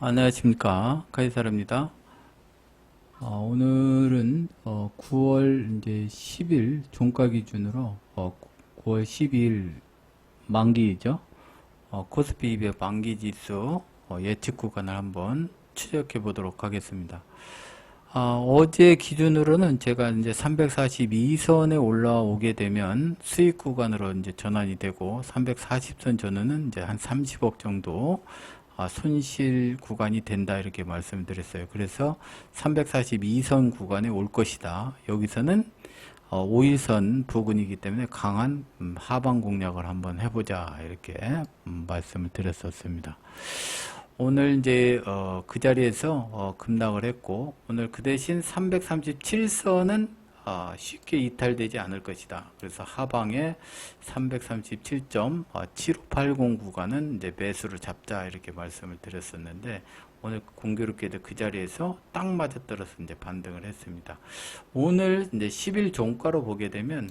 안녕하십니까 카이사르입니다. 어, 오늘은 어, 9월 이제 10일 종가 기준으로 어, 9월 12일 만기죠. 어, 코스피 200 만기 지수 어, 예측 구간을 한번 추적해 보도록 하겠습니다. 아, 어제 기준으로는 제가 이제 342선에 올라오게 되면 수익 구간으로 이제 전환이 되고 340선 전후는 이제 한 30억 정도 아, 손실 구간이 된다 이렇게 말씀드렸어요. 그래서 342선 구간에 올 것이다. 여기서는 어, 5일선 부근이기 때문에 강한 음, 하방 공략을 한번 해보자 이렇게 음, 말씀을 드렸었습니다. 오늘 이제 어, 그 자리에서 어, 급락을 했고 오늘 그 대신 337선은 어, 쉽게 이탈되지 않을 것이다. 그래서 하방에 337.7580 구간은 이제 매수를 잡자 이렇게 말씀을 드렸었는데 오늘 공교롭게도 그 자리에서 딱 맞아 떨어서 이제 반등을 했습니다. 오늘 이제 10일 종가로 보게 되면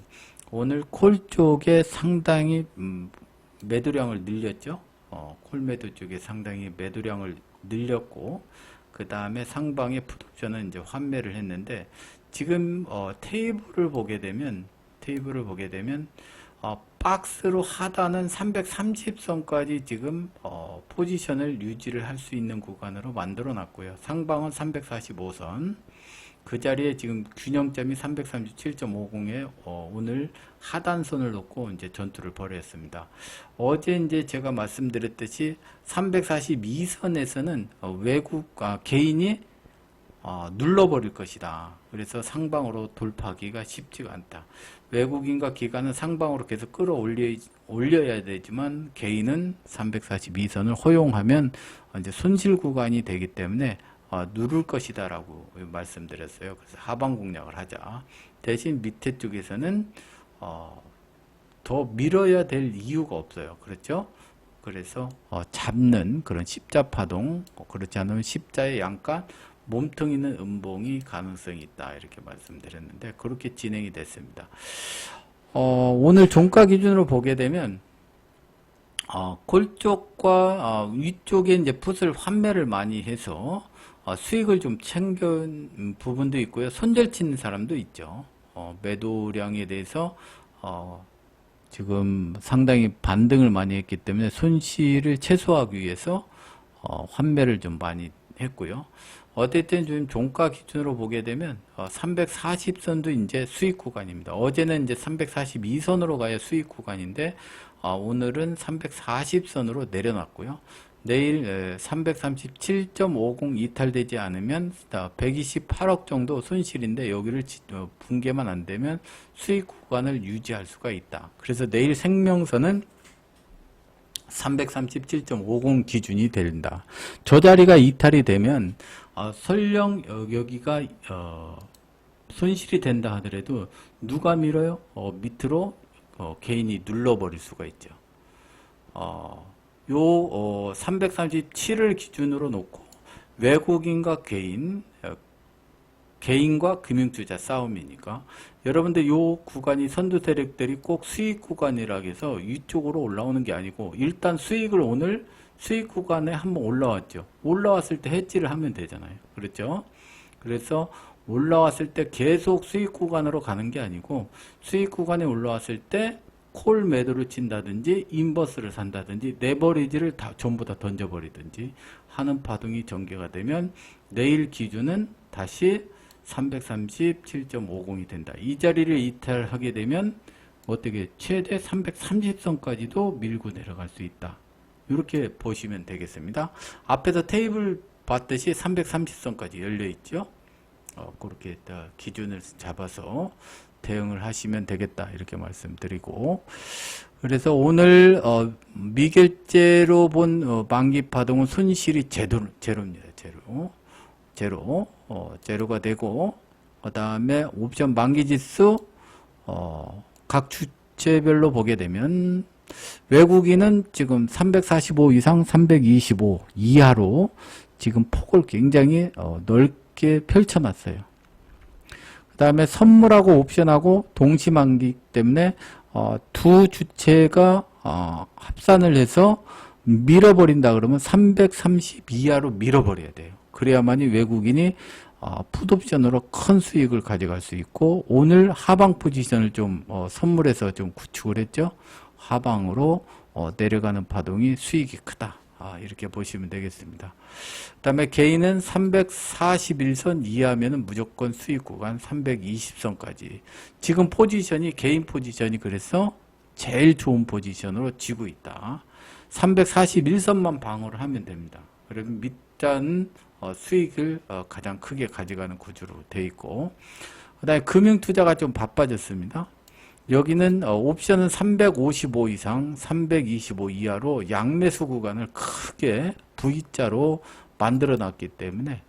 오늘 콜 쪽에 상당히 음, 매도량을 늘렸죠. 어, 콜 매도 쪽에 상당히 매도량을 늘렸고 그 다음에 상방의 풋옵션은 이제 환매를 했는데 지금 어, 테이블을 보게 되면 테이블을 보게 되면 어, 박스로 하단은 330선까지 지금 어, 포지션을 유지를 할 수 있는 구간으로 만들어 놨고요. 상방은 345선. 그 자리에 지금 균형점이 337.50에 어, 오늘 하단선을 놓고 이제 전투를 벌였습니다. 어제 이제 제가 말씀드렸듯이 342선에서는 어, 외국 아, 개인이 어, 눌러버릴 것이다. 그래서 상방으로 돌파하기가 쉽지가 않다. 외국인과 기관은 상방으로 계속 끌어올려 올려야 되지만 개인은 342선을 허용하면 이제 손실 구간이 되기 때문에 어, 누를 것이다 라고 말씀드렸어요. 그래서 하방 공략을 하자. 대신 밑에 쪽에서는 어, 더 밀어야 될 이유가 없어요. 그렇죠? 그래서 어, 잡는 그런 십자 파동, 어, 그렇지 않으면 십자의 양가 몸통이는 음봉이 가능성이 있다 이렇게 말씀드렸는데 그렇게 진행이 됐습니다. 어, 오늘 종가 기준으로 보게 되면 어, 콜 쪽과 어, 위쪽에 이제 풋을 환매를 많이 해서 어, 수익을 좀 챙긴 부분도 있고요. 손절 치는 사람도 있죠. 어, 매도량에 대해서 어, 지금 상당히 반등을 많이 했기 때문에 손실을 최소화하기 위해서 어, 환매를 좀 많이 했고요. 어쨌든 지금 종가 기준으로 보게 되면 어, 340선도 이제 수익 구간입니다. 어제는 이제 342선으로 가야 수익 구간인데 어, 오늘은 340선으로 내려놨고요. 내일 337.50 이탈되지 않으면 128억 정도 손실인데 여기를 어, 붕괴만 안 되면 수익 구간을 유지할 수가 있다. 그래서 내일 생명선은 337.50 기준이 된다. 저 자리가 이탈이 되면 어, 설령 여기가 어, 손실이 된다 하더라도 누가 밀어요? 어, 밑으로 어, 개인이 눌러버릴 수가 있죠. 어, 요 337을 기준으로 놓고 외국인과 개인 어, 개인과 금융투자 싸움이니까 여러분들 요 구간이 선두 세력들이 꼭 수익 구간이라 해서 위쪽으로 올라오는 게 아니고 일단 수익을 오늘 수익 구간에 한번 올라왔죠. 올라왔을 때 해지를 하면 되잖아요. 그렇죠? 그래서 올라왔을 때 계속 수익 구간으로 가는 게 아니고 수익 구간에 올라왔을 때 콜 매도를 친다든지 인버스를 산다든지 레버리지를 다 전부 다 던져버리든지 하는 파동이 전개가 되면 내일 기준은 다시 337.50이 된다. 이 자리를 이탈하게 되면 어떻게 최대 330선까지도 밀고 내려갈 수 있다. 이렇게 보시면 되겠습니다. 앞에서 테이블 봤듯이 330선까지 열려 있죠. 어, 그렇게 기준을 잡아서 대응을 하시면 되겠다 이렇게 말씀드리고 그래서 오늘 어, 미결제로 본 어, 만기 파동은 손실이 제로, 제로입니다. 제로 제로 어, 제로가 되고 그 다음에 옵션 만기 지수 어, 각 주체별로 보게 되면 외국인은 지금 345 이상 325 이하로 지금 폭을 굉장히 어, 넓게 펼쳐놨어요. 그 다음에 선물하고 옵션하고 동시만기 때문에 어, 두 주체가 어, 합산을 해서 밀어버린다 그러면 330 이하로 밀어버려야 돼요. 그래야만이 외국인이 어, 풋옵션으로 큰 수익을 가져갈 수 있고 오늘 하방 포지션을 좀 어, 선물해서 좀 구축을 했죠. 하방으로 어, 내려가는 파동이 수익이 크다. 아, 이렇게 보시면 되겠습니다. 그 다음에 개인은 341선 이하면은 무조건 수익 구간 320선까지. 지금 포지션이 개인 포지션이 그래서 제일 좋은 포지션으로 지고 있다. 341선만 방어를 하면 됩니다. 그러면 밑단 어, 수익을 어, 가장 크게 가져가는 구조로 되어 있고 그 다음에 금융 투자가 좀 바빠졌습니다. 여기는 어, 옵션은 355 이상, 325 이하로 양매수 구간을 크게 V자로 만들어 놨기 때문에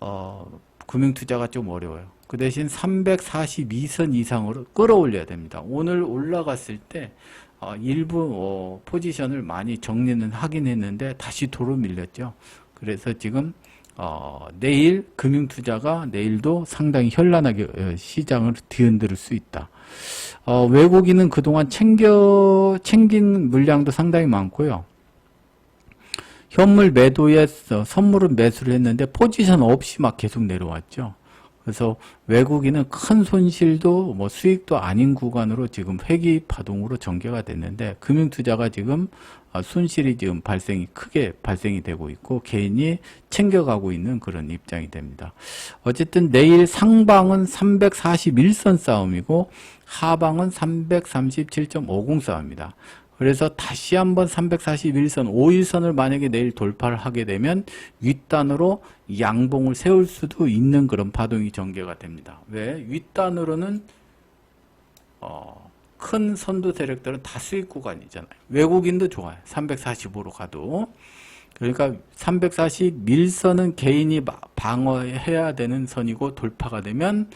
어, 금융 투자가 좀 어려워요. 그 대신 342선 이상으로 끌어올려야 됩니다. 오늘 올라갔을 때 어, 일부 어, 포지션을 많이 정리는 하긴 했는데 다시 도로 밀렸죠. 그래서 지금 어, 내일 금융 투자가 내일도 상당히 현란하게 어, 시장을 뒤흔들 수 있다. 어, 외국인은 그동안 챙겨 챙긴 물량도 상당히 많고요. 현물 매도에 서- 선물은 매수를 했는데 포지션 없이 막 계속 내려왔죠. 그래서 외국인은 큰 손실도 뭐 수익도 아닌 구간으로 지금 회기 파동으로 전개가 됐는데 금융 투자가 지금 아, 손실이 지금 발생이 크게 발생이 되고 있고 개인이 챙겨가고 있는 그런 입장이 됩니다. 어쨌든 내일 상방은 341선 싸움이고 하방은 337.50 싸움입니다. 그래서 다시 한번 341선, 5일선을 만약에 내일 돌파를 하게 되면 윗단으로 양봉을 세울 수도 있는 그런 파동이 전개가 됩니다. 왜? 윗단으로는 어, 큰 선두 세력들은 다 수익 구간이잖아요. 외국인도 좋아요. 345로 가도. 그러니까 341선은 개인이 마- 방어해야 되는 선이고 돌파가 되면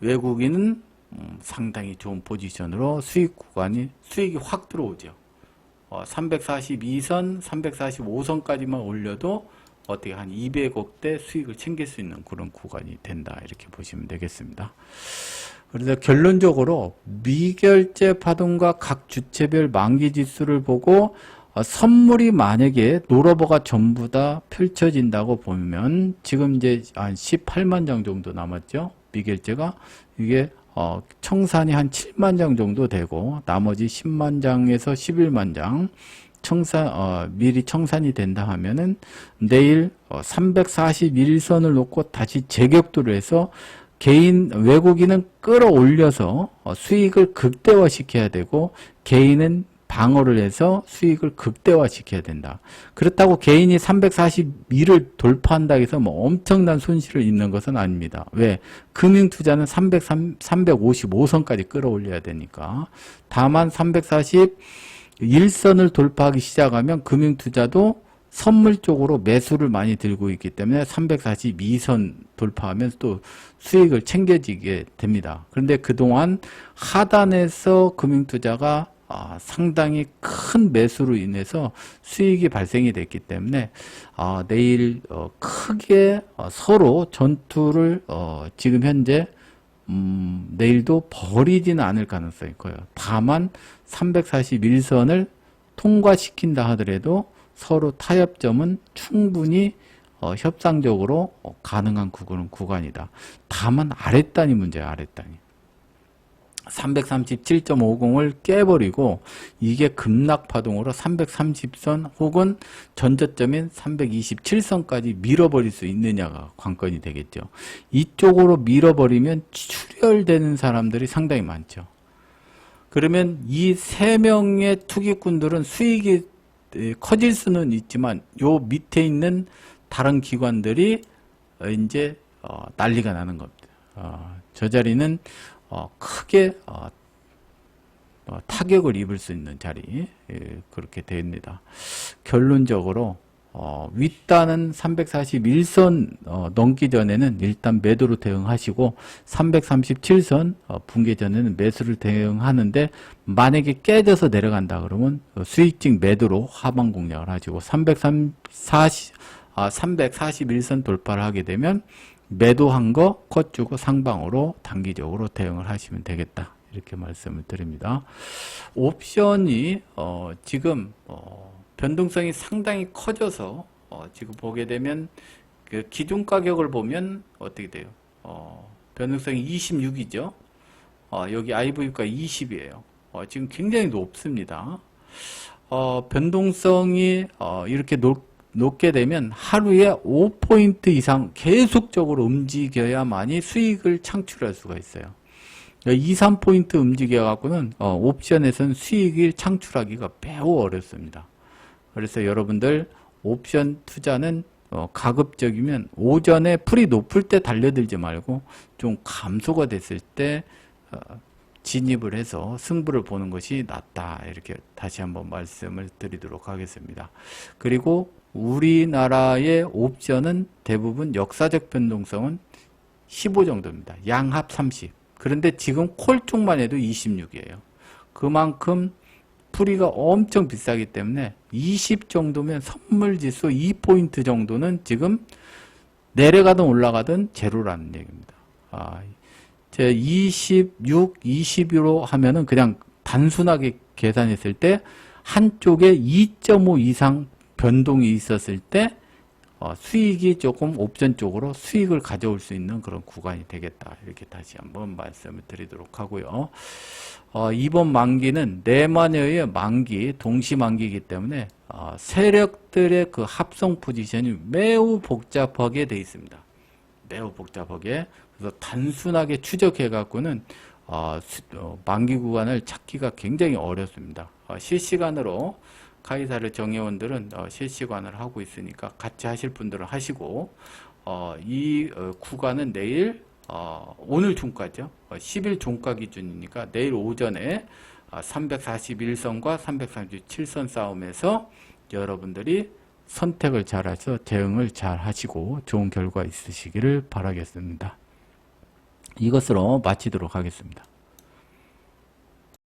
외국인은 음, 상당히 좋은 포지션으로 수익 구간이 수익이 확 들어오죠. 어, 342선, 345선까지만 올려도 어떻게 한 200억대 수익을 챙길 수 있는 그런 구간이 된다 이렇게 보시면 되겠습니다. 그래서 결론적으로 미결제 파동과 각 주체별 만기 지수를 보고 어, 선물이 만약에 노러버가 전부 다 펼쳐진다고 보면 지금 이제 한 18만 장 정도 남았죠. 미결제가 이게 어, 청산이 한 7만 장 정도 되고 나머지 10만 장에서 11만 장 청산 어, 미리 청산이 된다 하면은 내일 어, 341선을 놓고 다시 재격도를 해서 개인 외국인은 끌어올려서 어, 수익을 극대화시켜야 되고 개인은 방어를 해서 수익을 극대화시켜야 된다. 그렇다고 개인이 342를 돌파한다 해서 뭐 엄청난 손실을 입는 것은 아닙니다. 왜? 금융 투자는 303, 355선까지 끌어올려야 되니까. 다만 341선을 돌파하기 시작하면 금융 투자도 선물 쪽으로 매수를 많이 들고 있기 때문에 342선 돌파하면 또 수익을 챙겨지게 됩니다. 그런데 그동안 하단에서 금융투자가 아, 상당히 큰 매수로 인해서 수익이 발생이 됐기 때문에 아, 내일 어, 크게 어, 서로 전투를 어, 지금 현재 음, 내일도 벌이지는 않을 가능성이 커요. 다만 341선을 통과시킨다 하더라도 서로 타협점은 충분히 어, 협상적으로 어, 가능한 구간은 구간이다. 다만 아랫단이 문제야, 아랫단이. 337.50을 깨버리고 이게 급락 파동으로 330선 혹은 전저점인 327선까지 밀어버릴 수 있느냐가 관건이 되겠죠. 이쪽으로 밀어버리면 출혈되는 사람들이 상당히 많죠. 그러면 이 세 명의 투기꾼들은 수익이 에, 커질 수는 있지만 요 밑에 있는 다른 기관들이 어, 이제 어, 난리가 나는 겁니다. 어, 저 자리는 어, 크게 어, 어, 타격을 입을 수 있는 자리 예, 그렇게 됩니다. 결론적으로 어, 윗단은 341선 어, 넘기 전에는 일단 매도로 대응하시고 337선 어, 붕괴 전에는 매수를 대응하는데 만약에 깨져서 내려간다 그러면 어, 수익직 매도로 하방 공략을 하시고 340 아, 341선 돌파를 하게 되면 매도한 거 컷 주고 상방으로 단기적으로 대응을 하시면 되겠다. 이렇게 말씀을 드립니다. 옵션이 어, 지금 어, 변동성이 상당히 커져서 어, 지금 보게 되면 그 기준 가격을 보면 어떻게 돼요? 어, 변동성이 26이죠. 어, 여기 IV가 20이에요. 어, 지금 굉장히 높습니다. 어, 변동성이 어, 이렇게 높, 높게 되면 하루에 5포인트 이상 계속적으로 움직여야만이 수익을 창출할 수가 있어요. 2, 3포인트 움직여 갖고는 어, 옵션에서는 수익을 창출하기가 매우 어렵습니다. 그래서 여러분들 옵션 투자는 어, 가급적이면 오전에 풀이 높을 때 달려들지 말고 좀 감소가 됐을 때 어, 진입을 해서 승부를 보는 것이 낫다. 이렇게 다시 한번 말씀을 드리도록 하겠습니다. 그리고 우리나라의 옵션은 대부분 역사적 변동성은 15 정도입니다. 양합 30. 그런데 지금 콜 쪽만 해도 26이에요. 그만큼 풀이가 엄청 비싸기 때문에 20 정도면 선물 지수 2포인트 정도는 지금 내려가든 올라가든 제로라는 얘기입니다. 아, 제 26, 22로 하면은 그냥 단순하게 계산했을 때 한쪽에 2.5 이상 변동이 있었을 때 어, 수익이 조금 옵션 쪽으로 수익을 가져올 수 있는 그런 구간이 되겠다. 이렇게 다시 한번 말씀을 드리도록 하고요. 어, 이번 만기는 네 마녀의 만기, 동시 만기이기 때문에 어, 세력들의 그 합성 포지션이 매우 복잡하게 돼 있습니다. 매우 복잡하게. 그래서 단순하게 추적해 갖고는 어, 수- 어, 만기 구간을 찾기가 굉장히 어렵습니다. 어, 실시간으로 카이사를 정회원들은 어, 실시간을 하고 있으니까 같이 하실 분들은 하시고 어, 이 어, 구간은 내일 어, 오늘 종가죠. 어, 10일 종가 기준이니까 내일 오전에 아, 341선과 337선 싸움에서 여러분들이 선택을 잘해서 대응을 잘 하시고 좋은 결과 있으시기를 바라겠습니다. 이것으로 마치도록 하겠습니다.